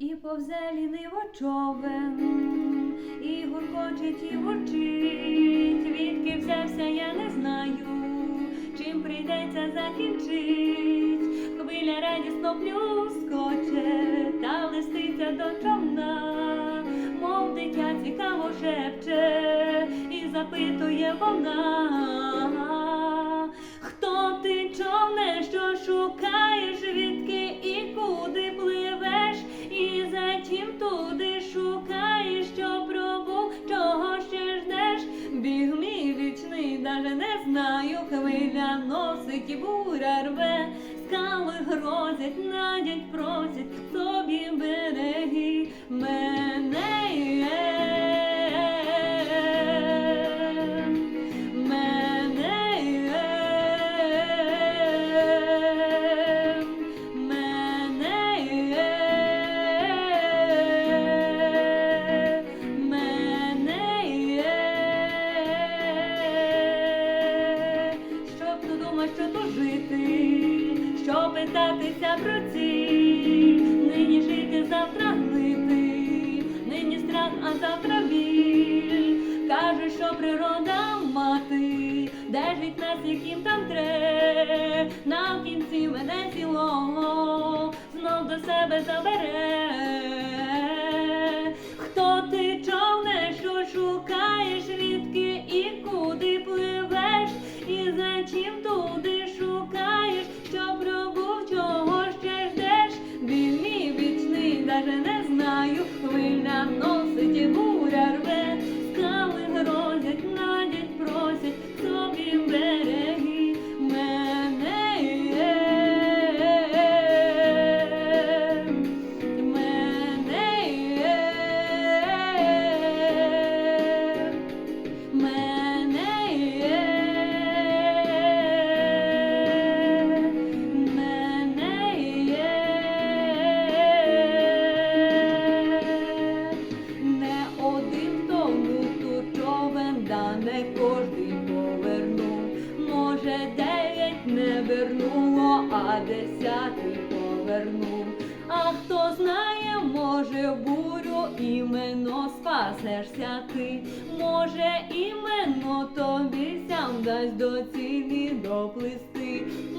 І повзе ліниво човен, і гуркочить, і гурчить, відки взявся, я не знаю, чим прийдеться закінчить. Хвиля радісно плюскоче, та листиться до човна, мов дитя цікаво шепче, і запитує вона. Затім туди шукаєш, що пробув, чого ще ждеш. Біг мій вічний, даже не знаю, хвиля носить і буря рве, скали грозять, надять, просять щоб що то жити, що питатися про ціль, нині жити, завтра гнити, нині страх, а завтра біль. Каже, що природа мати, держить нас, яким там тре, на кінці мене цілого знов до себе забере. Дев'ять не вернуло, а десятий повернув. А хто знає, може, бурю іменно спасешся ти. Може, іменно тобі сям дасть до цілі доплисти.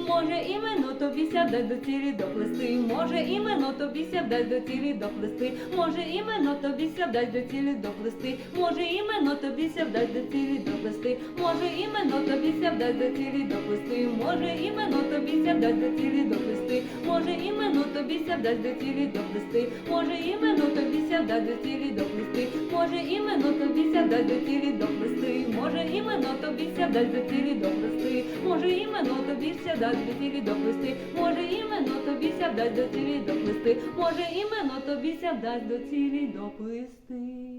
Може, іменно тобі ся дасть до цілі доплисти. Може, іменно тобі ся дасть до цілі доплисти. Може, іменно тобі ся дасть до цілі доплисти. Може, іменно тобі ся дасть до цілі доплисти. Може, іменно тобі ся дасть до цілі доплисти. Може, іменно тобі ся дасть до цілі доплисти. Може, іменно тобі ся дасть до цілі доплисти. Може, іменно тобі ся дасть до цілі доплисти. Може, іменно тобі ся дасть до цілі доплисти. Може, іменно тобі ся дасть до цілі доплисти. Може, іменно тобі ся дасть до цілі доплести, Може, іменно тобі ся дасть до цілі доплести, Може, іменно тобі ся вдасть до цілі доплисти.